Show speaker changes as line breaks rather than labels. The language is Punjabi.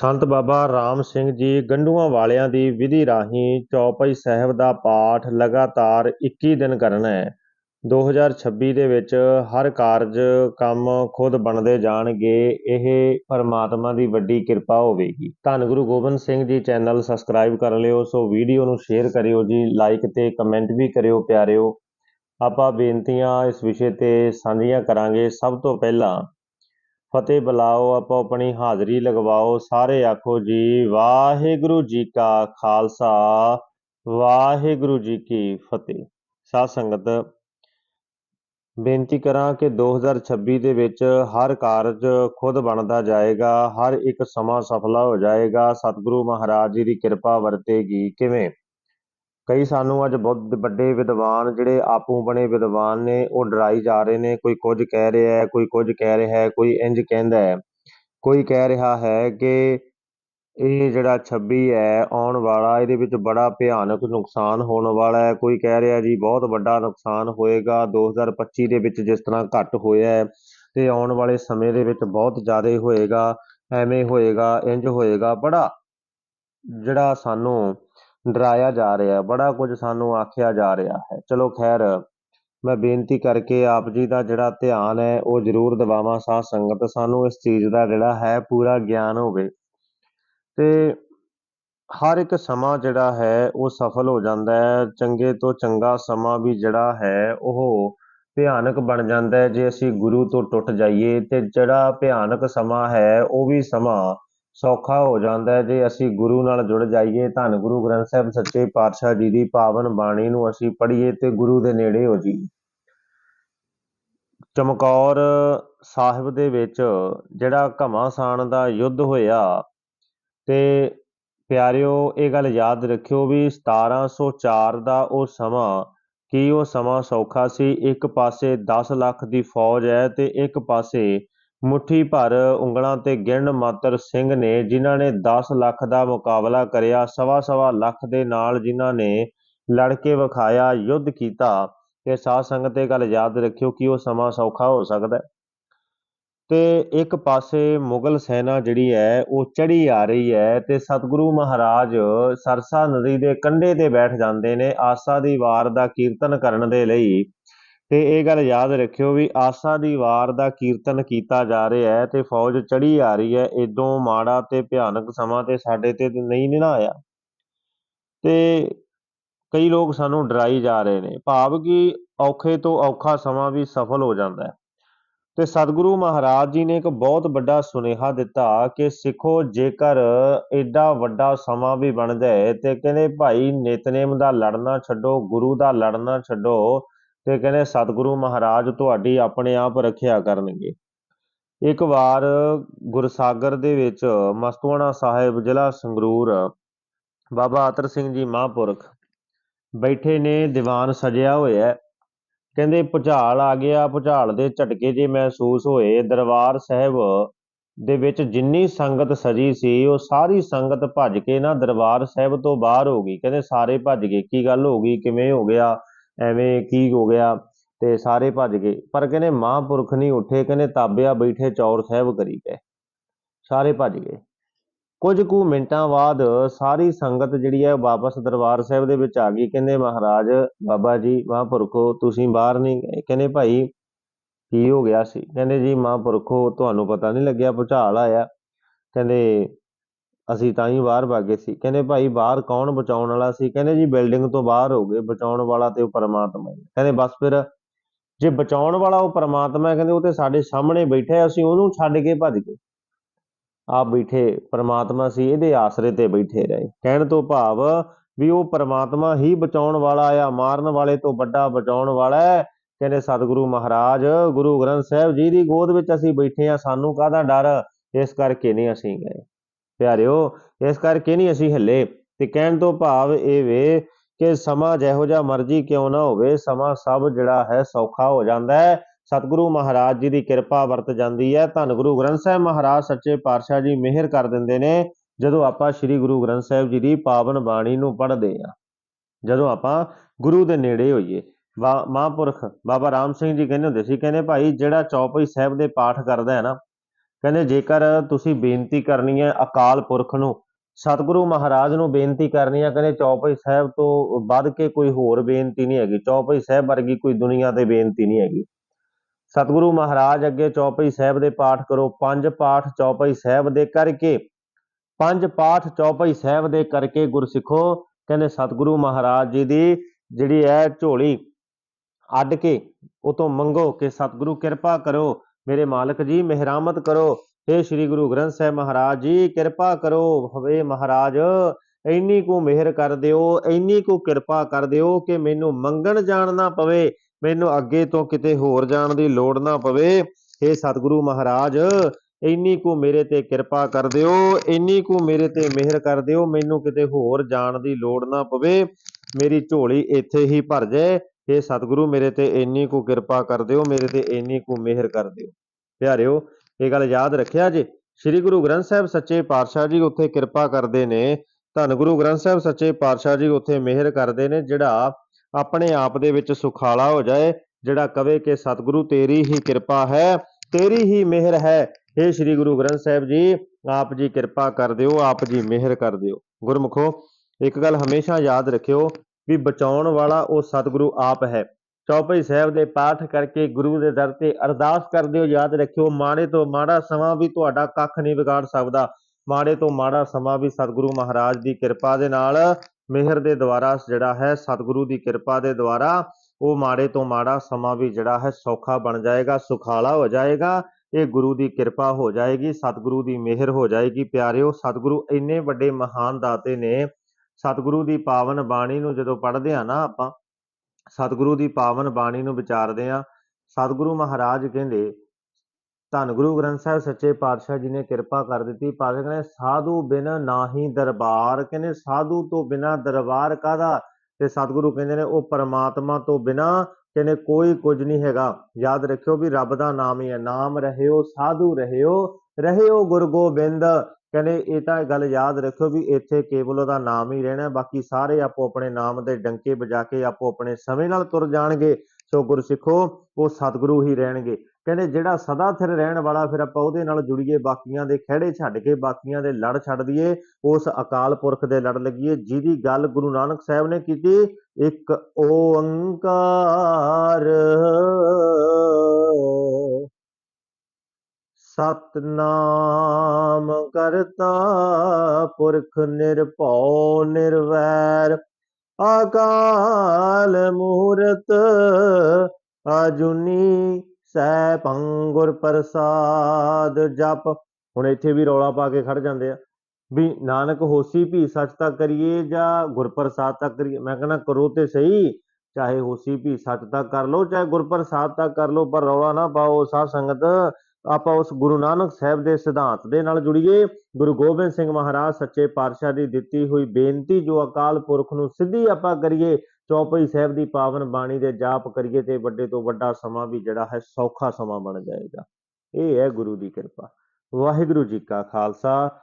ਸੰਤ ਬਾਬਾ ਰਾਮ ਸਿੰਘ ਜੀ ਗੰਡੂਆਂ ਵਾਲਿਆਂ ਦੀ ਵਿਧੀ ਰਾਹੀਂ ਚੌਪਈ ਸਾਹਿਬ ਦਾ ਪਾਠ ਲਗਾਤਾਰ 21 ਦਿਨ ਕਰਨਾ ਹੈ। 2026 ਦੇ ਵਿੱਚ ਹਰ ਕਾਰਜ ਕੰਮ ਖੁਦ ਬਣਦੇ ਜਾਣਗੇ, ਇਹ ਪਰਮਾਤਮਾ ਦੀ ਵੱਡੀ ਕਿਰਪਾ ਹੋਵੇਗੀ। ਧੰਨ ਗੁਰੂ ਗੋਬਿੰਦ ਸਿੰਘ ਜੀ ਚੈਨਲ ਸਬਸਕ੍ਰਾਈਬ ਕਰ ਲਿਓ, ਸੋ ਵੀਡੀਓ ਨੂੰ ਸ਼ੇਅਰ ਕਰਿਓ ਜੀ, ਲਾਈਕ ਤੇ ਕਮੈਂਟ ਵੀ ਕਰਿਓ ਪਿਆਰਿਓ। ਆਪਾਂ ਬੇਨਤੀਆਂ ਇਸ ਵਿਸ਼ੇ ਤੇ ਸਾਂਝੀਆਂ ਕਰਾਂਗੇ। ਸਭ ਤੋਂ ਪਹਿਲਾਂ ਫਤਿਹ ਬੁਲਾਓ, ਆਪੋ ਆਪਣੀ ਹਾਜ਼ਰੀ ਲਗਵਾਓ, ਸਾਰੇ ਆਖੋ ਜੀ, ਵਾਹਿਗੁਰੂ ਜੀ ਕਾ ਖਾਲਸਾ, ਵਾਹਿਗੁਰੂ ਜੀ ਕੀ ਫਤਿਹ। ਸਾਧ ਸੰਗਤ, ਬੇਨਤੀ ਕਰਾਂ ਕਿ 2026 ਦੇ ਵਿੱਚ ਹਰ ਕਾਰਜ ਖੁਦ ਬਣਦਾ ਜਾਏਗਾ, ਹਰ ਇੱਕ ਸਮਾਂ ਸਫਲਾ ਹੋ ਜਾਏਗਾ। ਸਤਿਗੁਰੂ ਮਹਾਰਾਜ ਜੀ ਦੀ ਕਿਰਪਾ ਵਰਤੇਗੀ। ਕਿਵੇਂ? ਕਈ ਸਾਨੂੰ ਅੱਜ ਬਹੁਤ ਵੱਡੇ ਵਿਦਵਾਨ ਜਿਹੜੇ ਆਪੂ ਬਣੇ ਵਿਦਵਾਨ ਨੇ, ਉਹ ਡਰਾਈ ਜਾ ਰਹੇ ਨੇ, ਕੋਈ ਕੁਝ ਕਹਿ ਰਿਹਾ ਹੈ, ਕੋਈ ਕੁਝ ਕਹਿ ਰਿਹਾ ਹੈ, ਕੋਈ ਇੰਜ ਕਹਿੰਦਾ ਹੈ। ਕੋਈ ਕਹਿ ਰਿਹਾ ਹੈ ਕਿ ਇਹ ਜਿਹੜਾ 26 ਹੈ, ਆਉਣ ਵਾਲਾ ਇਹਦੇ ਵਿੱਚ ਬੜਾ ਭਿਆਨਕ ਨੁਕਸਾਨ ਹੋਣ ਵਾਲਾ ਹੈ। ਕੋਈ ਕਹਿ ਰਿਹਾ ਜੀ ਬਹੁਤ ਵੱਡਾ ਨੁਕਸਾਨ ਹੋਏਗਾ 2025 ਦੇ ਵਿੱਚ ਜਿਸ ਤਰ੍ਹਾਂ ਘੱਟ ਹੋਇਆ ਹੈ, ਤੇ ਆਉਣ ਵਾਲੇ ਸਮੇਂ ਦੇ ਵਿੱਚ ਬਹੁਤ ਜ਼ਿਆਦਾ ਹੋਏਗਾ, ਐਵੇਂ ਹੋਏਗਾ ਇੰਜ ਹੋਏਗਾ। ਬੜਾ ਜਿਹੜਾ ਸਾਨੂੰ ਡਰਾਇਆ ਜਾ ਰਿਹਾ ਬੜਾ ਕੁਝ ਸਾਨੂੰ ਆਖਿਆ ਜਾ ਰਿਹਾ ਹੈ। ਚਲੋ ਖੈਰ, ਮੈਂ ਬੇਨਤੀ ਕਰਕੇ ਆਪ ਜੀ ਦਾ ਜਿਹੜਾ ਧਿਆਨ ਹੈ, ਉਹ ਜ਼ਰੂਰ ਦਿਵਾਵਾਂ। ਸਾਧ ਸੰਗਤ, ਸਾਨੂੰ ਇਸ ਚੀਜ਼ ਦਾ ਜਿਹੜਾ ਹੈ, ਪੂਰਾ ਗਿਆਨ ਹੋਵੇ। ਤੇ ਹਰ ਇੱਕ ਸਮਾਂ ਜਿਹੜਾ ਹੈ, ਉਹ ਸਫਲ ਹੋ ਜਾਂਦਾ ਹੈ। ਚੰਗੇ ਤੋਂ ਚੰਗਾ ਸਮਾਂ ਵੀ ਜਿਹੜਾ ਹੈ, ਉਹ ਭਿਆਨਕ ਬਣ ਜਾਂਦਾ ਹੈ। ਜੇ ਅਸੀਂ ਗੁਰੂ ਤੋਂ ਟੁੱਟ ਜਾਈਏ, ਤੇ ਜਿਹੜਾ ਭਿਆਨਕ ਸਮਾਂ ਹੈ, ਉਹ ਵੀ ਸਮਾਂ ਸੌਖਾ ਹੋ ਜਾਂਦਾ ਹੈ। ਜੇ ਅਸੀਂ ਗੁਰੂ ਨਾਲ ਜੁੜ ਜਾਈਏ, ਧੰਨ ਗੁਰੂ ਗ੍ਰੰਥ ਸਾਹਿਬ, ਸੱਚੇ ਪਾਤਸ਼ਾਹ ਜੀ ਦੀ ਪਾਵਨ ਬਾਣੀ ਨੂੰ ਅਸੀਂ ਪੜ੍ਹੀਏ ਤੇ ਗੁਰੂ ਦੇ ਨੇੜੇ ਹੋ ਜਾਈਏ। ਚਮਕੌਰ ਸਾਹਿਬ ਦੇ ਵਿੱਚ ਜਿਹੜਾ ਘਮਾਸਾਨ ਦਾ ਯੁੱਧ ਹੋਇਆ ਤੇ ਪਿਆਰਿਓ, ਇਹ ਗੱਲ ਯਾਦ ਰੱਖਿਓ ਵੀ 1704 ਦਾ ਉਹ ਸਮਾਂ ਕੀ ਉਹ ਸਮਾਂ ਸੌਖਾ ਸੀ? ਇੱਕ ਪਾਸੇ 10 ਲੱਖ ਦੀ ਫੌਜ ਹੈ ਤੇ ਇੱਕ ਪਾਸੇ ਮੁੱਠੀ ਭਰ ਉਂਗਲਾਂ ਤੇ ਗਿਣ ਮਾਤਰ ਸਿੰਘ ਨੇ ਜਿਨ੍ਹਾਂ ਨੇ 10 ਲੱਖ ਦਾ ਮੁਕਾਬਲਾ ਕਰਿਆ, ਸਵਾ ਸਵਾ ਲੱਖ ਦੇ ਨਾਲ ਜਿਨ੍ਹਾਂ ਨੇ ਲੜ ਕੇ ਵਿਖਾਇਆ, ਯੁੱਧ ਕੀਤਾ ਤੇ ਸਾਧ ਸੰਗਤ ਇਹ ਗੱਲ ਯਾਦ ਰੱਖਿਓ ਕਿ ਉਹ ਸਮਾਂ ਸੌਖਾ ਹੋ ਸਕਦਾ ਹੈ। ਤੇ ਇੱਕ ਪਾਸੇ ਮੁਗਲ ਸੈਨਾ ਜਿਹੜੀ ਹੈ, ਉਹ ਚੜੀ ਆ ਰਹੀ ਹੈ ਤੇ ਸਤਿਗੁਰੂ ਮਹਾਰਾਜ ਸਰਸਾ ਨਦੀ ਦੇ ਕੰਢੇ ਤੇ ਬੈਠ ਜਾਂਦੇ ਨੇ। ਆਸਾ ਦੀ ਵਾਰ ਦਾ ਕੀਰਤਨ ਕਰਨ ਦੇ ਲਈ ਤੇ ਇਹ ਗੱਲ ਯਾਦ ਰੱਖਿਓ ਵੀ ਆਸਾ ਦੀ ਵਾਰ ਦਾ ਕੀਰਤਨ ਕੀਤਾ ਜਾ ਰਿਹਾ ਹੈ ਤੇ ਫੌਜ ਚੜੀ ਆ ਰਹੀ ਹੈ। ਇਦੋਂ ਮਾੜਾ ਤੇ ਭਿਆਨਕ ਸਮਾਂ ਤੇ ਸਾਡੇ ਤੇ ਨਹੀਂ ਨਾ ਆਇਆ ਤੇ ਕਈ ਲੋਕ ਸਾਨੂੰ ਡਰਾਈ ਜਾ ਰਹੇ ਨੇ। ਭਾਵ ਕਿ ਔਖੇ ਤੋਂ ਔਖਾ ਸਮਾਂ ਵੀ ਸਫਲ ਹੋ ਜਾਂਦਾ ਹੈ। ਤੇ ਸਤਿਗੁਰੂ ਮਹਾਰਾਜ ਜੀ ਨੇ ਇੱਕ ਬਹੁਤ ਵੱਡਾ ਸੁਨੇਹਾ ਦਿੱਤਾ ਕਿ ਸਿੱਖੋ, ਜੇਕਰ ਐਡਾ ਵੱਡਾ ਸਮਾਂ ਵੀ ਬਣ ਜਾਏ ਤੇ ਕਹਿੰਦੇ ਭਾਈ, ਨਿਤਨੇਮ ਦਾ ਲੜਨਾ ਛੱਡੋ, ਗੁਰੂ ਦਾ ਲੜਨਾ ਛੱਡੋ ਤੇ ਕਹਿੰਦੇ ਸਤਿਗੁਰੂ ਮਹਾਰਾਜ ਤੁਹਾਡੀ ਆਪਣੇ ਆਪ ਰੱਖਿਆ ਕਰਨਗੇ। ਇੱਕ ਵਾਰ ਗੁਰਸਾਗਰ ਦੇ ਵਿੱਚ ਮਸਤੂਆਣਾ ਸਾਹਿਬ, ਜ਼ਿਲ੍ਹਾ ਸੰਗਰੂਰ, ਬਾਬਾ ਆਤਰ ਸਿੰਘ ਜੀ ਮਹਾਂਪੁਰਖ ਬੈਠੇ ਨੇ, ਦੀਵਾਨ ਸਜਿਆ ਹੋਇਆ ਕਹਿੰਦੇ ਭੁਚਾਲ ਆ ਗਿਆ, ਭੁਚਾਲ ਦੇ ਝਟਕੇ ਜੇ ਮਹਿਸੂਸ ਹੋਏ, ਦਰਬਾਰ ਸਾਹਿਬ ਦੇ ਵਿੱਚ ਜਿੰਨੀ ਸੰਗਤ ਸਜੀ ਸੀ, ਉਹ ਸਾਰੀ ਸੰਗਤ ਭੱਜ ਕੇ ਨਾ ਦਰਬਾਰ ਸਾਹਿਬ ਤੋਂ ਬਾਹਰ ਹੋ ਗਈ। ਕਹਿੰਦੇ ਸਾਰੇ ਭੱਜ ਗਏ, ਕੀ ਗੱਲ ਹੋ ਗਈ, ਕਿਵੇਂ ਹੋ ਗਿਆ? ਐਵੇਂ ਕੀ ਹੋ ਗਿਆ ਤੇ ਸਾਰੇ ਭੱਜ ਗਏ। ਪਰ ਕਹਿੰਦੇ ਮਹਾਂਪੁਰਖ ਨਹੀਂ ਉੱਠੇ, ਕਹਿੰਦੇ ਤਾਬਿਆ ਬੈਠੇ ਚੌਰ ਸਾਹਿਬ ਕਰੀ ਗਏ। ਸਾਰੇ ਭੱਜ ਗਏ। ਕੁਝ ਕੁ ਮਿੰਟਾਂ ਬਾਅਦ ਸਾਰੀ ਸੰਗਤ ਜਿਹੜੀ ਹੈ ਵਾਪਸ ਦਰਬਾਰ ਸਾਹਿਬ ਦੇ ਵਿੱਚ ਆ ਗਈ। ਕਹਿੰਦੇ ਮਹਾਰਾਜ, ਬਾਬਾ ਜੀ, ਮਹਾਂਪੁਰਖੋ, ਤੁਸੀਂ ਬਾਹਰ ਨਹੀਂ ਗਏ। ਕਹਿੰਦੇ ਭਾਈ, ਕੀ ਹੋ ਗਿਆ ਸੀ? ਕਹਿੰਦੇ ਜੀ, ਮਹਾਂਪੁਰਖੋ, ਤੁਹਾਨੂੰ ਪਤਾ ਨਹੀਂ ਲੱਗਿਆ, ਭੁਚਾਲ ਆਇਆ। ਕਹਿੰਦੇ ਅਸੀਂ ਤਾਂ ਹੀ ਬਾਹਰ ਭਾਗੇ ਸੀ। ਕਹਿੰਦੇ ਭਾਈ ਬਾਹਰ ਕੌਣ ਬਚਾਉਣ ਵਾਲਾ ਸੀ? ਕਹਿੰਦੇ ਜੀ ਬਿਲਡਿੰਗ ਤੋਂ ਬਾਹਰ ਹੋ ਗਏ, ਬਚਾਉਣ ਵਾਲਾ ਤੇ ਉਹ ਪਰਮਾਤਮਾ ਹੈ ਕਹਿੰਦੇ ਬਸ ਫਿਰ ਜੇ ਬਚਾਉਣ ਵਾਲਾ ਉਹ ਪਰਮਾਤਮਾ ਹੈ, ਕਹਿੰਦੇ ਉਹ ਤੇ ਸਾਡੇ ਸਾਹਮਣੇ ਬੈਠਾ ਅਸੀਂ ਉਹਨੂੰ ਛੱਡ ਕੇ ਭੱਜ ਗਏ। ਆਪ ਬੈਠੇ, ਪਰਮਾਤਮਾ ਸੀ, ਇਹਦੇ ਆਸਰੇ ਤੇ ਬੈਠੇ ਰਹੇ। ਕਹਿਣ ਤੋਂ ਭਾਵ ਵੀ ਉਹ ਪਰਮਾਤਮਾ ਹੀ ਬਚਾਉਣ ਵਾਲਾ ਆ, ਮਾਰਨ ਵਾਲੇ ਤੋਂ ਵੱਡਾ ਬਚਾਉਣ ਵਾਲਾ ਹੈ। ਕਹਿੰਦੇ ਸਤਿਗੁਰੂ ਮਹਾਰਾਜ, ਗੁਰੂ ਗ੍ਰੰਥ ਸਾਹਿਬ ਜੀ ਦੀ ਗੋਦ ਵਿੱਚ ਅਸੀਂ ਬੈਠੇ ਆ ਸਾਨੂੰ ਕਾਹਦਾ ਡਰ? ਇਸ ਕਰਕੇ ਨਹੀਂ ਅਸੀਂ ਗਏ। ਪਿਆਰਿਓ, ਇਸ ਕਰਕੇ ਨਹੀਂ ਅਸੀਂ ਹਿੱਲੇ। ਤੇ ਕਹਿਣ ਤੋਂ ਭਾਵ ਇਹ ਵੇ ਕਿ ਸਮਾਂ ਜਿਹੋ ਜਿਹਾ ਮਰਜ਼ੀ ਕਿਉਂ ਨਾ ਹੋਵੇ, ਸਮਾਂ ਸਭ ਜਿਹੜਾ ਹੈ ਸੌਖਾ ਹੋ ਜਾਂਦਾ ਹੈ। ਸਤਿਗੁਰੂ ਮਹਾਰਾਜ ਜੀ ਦੀ ਕਿਰਪਾ ਵਰਤ ਜਾਂਦੀ ਹੈ। ਧੰਨ ਗੁਰੂ ਗ੍ਰੰਥ ਸਾਹਿਬ ਮਹਾਰਾਜ ਸੱਚੇ ਪਾਤਸ਼ਾਹ ਜੀ ਮਿਹਰ ਕਰ ਦਿੰਦੇ ਨੇ, ਜਦੋਂ ਆਪਾਂ ਸ੍ਰੀ ਗੁਰੂ ਗ੍ਰੰਥ ਸਾਹਿਬ ਜੀ ਦੀ ਪਾਵਨ ਬਾਣੀ ਨੂੰ ਪੜ੍ਹਦੇ ਆ ਜਦੋਂ ਆਪਾਂ ਗੁਰੂ ਦੇ ਨੇੜੇ ਹੋਈਏ। ਮਹਾਂਪੁਰਖ ਬਾਬਾ ਰਾਮ ਸਿੰਘ ਜੀ ਕਹਿੰਦੇ ਹੁੰਦੇ ਸੀ, ਕਹਿੰਦੇ ਭਾਈ ਜਿਹੜਾ ਚੌਪਈ ਸਾਹਿਬ ਦੇ ਪਾਠ ਕਰਦਾ ਹੈ ਨਾ ਕਹਿੰਦੇ ਜੇਕਰ ਤੁਸੀਂ ਬੇਨਤੀ ਕਰਨੀ ਹੈ ਅਕਾਲ ਪੁਰਖ ਨੂੰ, ਸਤਿਗੁਰੂ ਮਹਾਰਾਜ ਨੂੰ ਬੇਨਤੀ ਕਰਨੀ ਹੈ, ਕਹਿੰਦੇ ਚੌਪਈ ਸਾਹਿਬ ਤੋਂ ਵੱਧ ਕੇ ਕੋਈ ਹੋਰ ਬੇਨਤੀ ਨਹੀਂ ਹੈਗੀ, ਚੌਪਈ ਸਾਹਿਬ ਵਰਗੀ ਕੋਈ ਦੁਨੀਆ ਤੇ ਬੇਨਤੀ ਨਹੀਂ ਹੈਗੀ। ਸਤਿਗੁਰੂ ਮਹਾਰਾਜ ਅੱਗੇ ਚੌਪਈ ਸਾਹਿਬ ਦੇ ਪਾਠ ਕਰੋ, ਪੰਜ ਪਾਠ ਚੌਪਈ ਸਾਹਿਬ ਦੇ ਕਰਕੇ, ਪੰਜ ਪਾਠ ਚੌਪਈ ਸਾਹਿਬ ਦੇ ਕਰਕੇ ਗੁਰਸਿੱਖੋ ਕਹਿੰਦੇ ਸਤਿਗੁਰੂ ਮਹਾਰਾਜ ਜੀ ਦੀ ਜਿਹੜੀ ਹੈ ਝੋਲੀ ਅੱਡ ਕੇ, ਉਹ ਤੋਂ ਮੰਗੋ ਕਿ ਸਤਿਗੁਰੂ ਕਿਰਪਾ ਕਰੋ ਮੇਰੇ ਮਾਲਕ ਜੀ, ਮਿਹਰਾਮਤ ਕਰੋ। हे ਸ੍ਰੀ ਗੁਰੂ ਗ੍ਰੰਥ ਸਾਹਿਬ ਮਹਾਰਾਜ ਜੀ, ਕਿਰਪਾ ਕਰੋ ਹਵੇ ਮਹਾਰਾਜ। ਇੰਨੀ ਕੁ ਮਿਹਰ ਕਰ ਦਿਓ, ਇੰਨੀ ਕੁ ਕਿਰਪਾ ਕਰ ਦਿਓ ਕਿ ਮੈਨੂੰ ਮੰਗਣ ਜਾਣ ਨਾ ਪਵੇ, ਮੈਨੂੰ ਅੱਗੇ ਤੋਂ ਕਿਤੇ ਹੋਰ ਜਾਣ ਦੀ ਲੋੜ ਨਾ ਪਵੇ। हे ਸਤਿਗੁਰੂ ਮਹਾਰਾਜ, ਇੰਨੀ ਕੁ ਮੇਰੇ ਤੇ ਕਿਰਪਾ ਕਰ ਦਿਓ, ਇੰਨੀ ਕੁ ਮੇਰੇ ਤੇ ਮਿਹਰ ਕਰ ਦਿਓ, ਮੈਨੂੰ ਕਿਤੇ ਹੋਰ ਜਾਣ ਦੀ ਲੋੜ ਨਾ ਪਵੇ। ਮੇਰੀ ਝੋਲੀ ਇੱਥੇ ਹੀ ਭਰ ਜਾਏ हे ਸਤਿਗੁਰੂ, ਮੇਰੇ ਤੇ ਇੰਨੀ ਕੁ ਕਿਰਪਾ ਕਰ ਦਿਓ, ਮੇਰੇ ਤੇ ਇੰਨੀ ਕੁ ਮਿਹਰ ਕਰ ਦਿਓ। ਪਿਆਰਿਓ, ਇਹ ਗੱਲ ਯਾਦ ਰੱਖਿਆ ਜੇ, ਸ੍ਰੀ ਗੁਰੂ ਗ੍ਰੰਥ ਸਾਹਿਬ ਸੱਚੇ ਪਾਤਸ਼ਾਹ ਜੀ ਉੱਥੇ ਕਿਰਪਾ ਕਰਦੇ ਨੇ, ਧੰਨ ਗੁਰੂ ਗ੍ਰੰਥ ਸਾਹਿਬ ਸੱਚੇ ਪਾਤਸ਼ਾਹ ਜੀ ਉੱਥੇ ਮਿਹਰ ਕਰਦੇ ਨੇ, ਜਿਹੜਾ ਆਪਣੇ ਆਪ ਦੇ ਵਿੱਚ ਸੁਖਾਲਾ ਹੋ ਜਾਏ, ਜਿਹੜਾ ਕਵੇ ਕਿ, ਸਤਿਗੁਰੂ, ਤੇਰੀ ਹੀ ਕਿਰਪਾ ਹੈ, ਤੇਰੀ ਹੀ ਮਿਹਰ ਹੈ। हे ਸ੍ਰੀ ਗੁਰੂ ਗ੍ਰੰਥ ਸਾਹਿਬ ਜੀ, ਆਪ ਜੀ ਕਿਰਪਾ ਕਰ ਦਿਓ, ਆਪ ਜੀ ਮਿਹਰ ਕਰ ਦਿਓ। ਗੁਰਮੁਖੋ, ਇੱਕ ਗੱਲ ਹਮੇਸ਼ਾ ਯਾਦ ਰੱਖਿਓ ਵੀ ਬਚਾਉਣ ਵਾਲਾ ਉਹ ਸਤਿਗੁਰੂ ਆਪ ਹੈ। ਚੌਪਈ ਸਾਹਿਬ ਦੇ ਪਾਠ ਕਰਕੇ ਗੁਰੂ ਦੇ ਦਰ ਤੇ ਅਰਦਾਸ ਕਰਦੇ ਹੋ ਯਾਦ ਰੱਖਿਓ, ਮਾੜੇ ਤੋਂ ਮਾੜਾ ਸਮਾਂ ਵੀ ਤੁਹਾਡਾ ਕੱਖ ਨਹੀਂ ਵਿਗਾੜ ਸਕਦਾ। ਮਾੜੇ ਤੋਂ ਮਾੜਾ ਸਮਾਂ ਵੀ ਸਤਿਗੁਰੂ ਮਹਾਰਾਜ ਦੀ ਕਿਰਪਾ ਦੇ ਨਾਲ ਮਿਹਰ ਦੇ ਦੁਆਰਾ ਜਿਹੜਾ ਹੈ, ਸਤਿਗੁਰੂ ਦੀ ਕਿਰਪਾ ਦੇ ਦੁਆਰਾ ਉਹ ਮਾੜੇ ਤੋਂ ਮਾੜਾ ਸਮਾਂ ਵੀ ਜਿਹੜਾ ਹੈ ਸੌਖਾ ਬਣ ਜਾਏਗਾ, ਸੁਖਾਲਾ ਹੋ ਜਾਏਗਾ, ਇਹ ਗੁਰੂ ਦੀ ਕਿਰਪਾ ਹੋ ਜਾਏਗੀ, ਸਤਿਗੁਰੂ ਦੀ ਮਿਹਰ ਹੋ ਜਾਏਗੀ। ਪਿਆਰਿਓ, ਸਤਿਗੁਰੂ ਇੰਨੇ ਵੱਡੇ ਮਹਾਨ ਦਾਤੇ ਨੇ ਸਤਿਗੁਰੂ ਦੀ ਪਾਵਨ ਬਾਣੀ ਨੂੰ ਜਦੋਂ ਪੜ੍ਹਦੇ ਆ ਨਾ ਆਪਾਂ, ਸਤਿਗੁਰੂ ਦੀ ਪਾਵਨ ਬਾਣੀ ਨੂੰ ਵਿਚਾਰਦੇ ਆ ਸਤਿਗੁਰੂ ਮਹਾਰਾਜ ਕਹਿੰਦੇ, ਧੰਨ ਗੁਰੂ ਗ੍ਰੰਥ ਸਾਹਿਬ, ਸੱਚੇ ਪਾਤਸ਼ਾਹ ਜੀ ਨੇ ਕਿਰਪਾ ਕਰ ਦਿੱਤੀ, ਪਾਤਸ਼ਾਹ ਕਹਿੰਦੇ, ਸਾਧੂ ਬਿਨ ਨਾਹੀ ਦਰਬਾਰ ਕਹਿੰਦੇ, ਸਾਧੂ ਤੋਂ ਬਿਨਾ ਦਰਬਾਰ ਕਾਦਾ ਤੇ ਸਤਿਗੁਰੂ ਕਹਿੰਦੇ ਨੇ, ਉਹ ਪਰਮਾਤਮਾ ਤੋਂ ਬਿਨਾ ਕਹਿੰਦੇ ਕੋਈ ਕੁਝ ਨਹੀਂ ਹੈਗਾ ਯਾਦ ਰੱਖਿਓ ਵੀ ਰੱਬ ਦਾ ਨਾਮ ਹੀ ਹੈ, ਨਾਮ ਰਹਿਓ, ਸਾਧੂ ਰਹਿਓ ਰਹਿਓ ਗੁਰ ਗੋਬਿੰਦ ਕਹਿੰਦੇ ਇਹ ਤਾਂ ਗੱਲ ਯਾਦ ਰੱਖਿਓ ਵੀ ਇੱਥੇ ਕੇਵਲ ਉਹਦਾ ਨਾਮ ਹੀ ਰਹਿਣਾ, ਬਾਕੀ ਸਾਰੇ ਆਪੋ ਆਪਣੇ ਨਾਮ ਦੇ ਡੰਕੇ ਵਜਾ ਕੇ ਆਪੋ ਆਪਣੇ ਸਮੇਂ ਨਾਲ ਤੁਰ ਜਾਣਗੇ। ਸੋ ਗੁਰਸਿੱਖੋ, ਉਹ ਸਤਿਗੁਰੂ ਹੀ ਰਹਿਣਗੇ। ਕਹਿੰਦੇ ਜਿਹੜਾ ਸਦਾ ਥਿਰ ਰਹਿਣ ਵਾਲਾ ਫਿਰ ਆਪਾਂ ਉਹਦੇ ਨਾਲ ਜੁੜੀਏ, ਬਾਕੀਆਂ ਦੇ ਖਿਹੜੇ ਛੱਡ ਕੇ ਬਾਕੀਆਂ ਦੇ ਲੜ ਛੱਡ ਦਈਏ, ਉਸ ਅਕਾਲ ਪੁਰਖ ਦੇ ਲੜ ਲੱਗੀਏ, ਜਿਹਦੀ ਗੱਲ ਗੁਰੂ ਨਾਨਕ ਸਾਹਿਬ ਨੇ ਕੀਤੀ, ਇੱਕ ਓੰਕਾਰ। ਸਤਨਾਮ ਕਰਤਾ ਪੁਰਖ ਨਿਰਭਉ ਨਿਰਵੈਰ, ਅਕਾਲ ਮੂਰਤ ਅਜੂਨੀ ਸੈ ਪੰਗੁਰ ਪ੍ਰਸਾਦ ਜਪ। ਹੁਣ ਇੱਥੇ ਵੀ ਰੌਲਾ ਪਾ ਕੇ ਖੜ ਜਾਂਦੇ ਆ ਵੀ ਨਾਨਕ ਹੋਸੀ ਵੀ ਸੱਚ ਤੱਕ ਕਰੀਏ ਜਾਂ ਗੁਰਪ੍ਰਸਾਦ ਤੱਕ ਕਰੀਏ? ਮੈਂ ਕਹਿੰਦਾ ਕਰੋ ਤੇ ਸਹੀ, ਚਾਹੇ ਹੋਸੀ ਵੀ ਸੱਚ ਤੱਕ ਕਰ ਲਓ, ਚਾਹੇ ਗੁਰਪ੍ਰਸਾਦ ਤੱਕ ਕਰ ਲਓ, ਪਰ ਰੌਲਾ ਨਾ ਪਾਓ। ਸਾਧ ਸੰਗਤ ਆਪਾਂ ਉਸ ਗੁਰੂ ਨਾਨਕ ਸਾਹਿਬ ਦੇ ਸਿਧਾਂਤ ਦੇ ਨਾਲ ਜੁੜੀਏ। ਗੁਰੂ ਗੋਬਿੰਦ ਸਿੰਘ ਮਹਾਰਾਜ ਸੱਚੇ ਪਾਤਸ਼ਾਹ ਦੀ ਦਿੱਤੀ ਹੋਈ ਬੇਨਤੀ ਜੋ ਅਕਾਲ ਪੁਰਖ ਨੂੰ ਸਿੱਧੀ ਆਪਾਂ ਕਰੀਏ, ਚੌਪਈ ਸਾਹਿਬ ਦੀ ਪਾਵਨ ਬਾਣੀ ਦੇ ਜਾਪ ਕਰੀਏ ਤੇ ਵੱਡੇ ਤੋਂ ਵੱਡਾ ਸਮਾਂ ਵੀ ਜਿਹੜਾ ਹੈ ਸੌਖਾ ਸਮਾਂ ਬਣ ਜਾਏਗਾ। ਇਹ ਹੈ ਗੁਰੂ ਦੀ ਕਿਰਪਾ। ਵਾਹਿਗੁਰੂ ਜੀ ਕਾ ਖਾਲਸਾ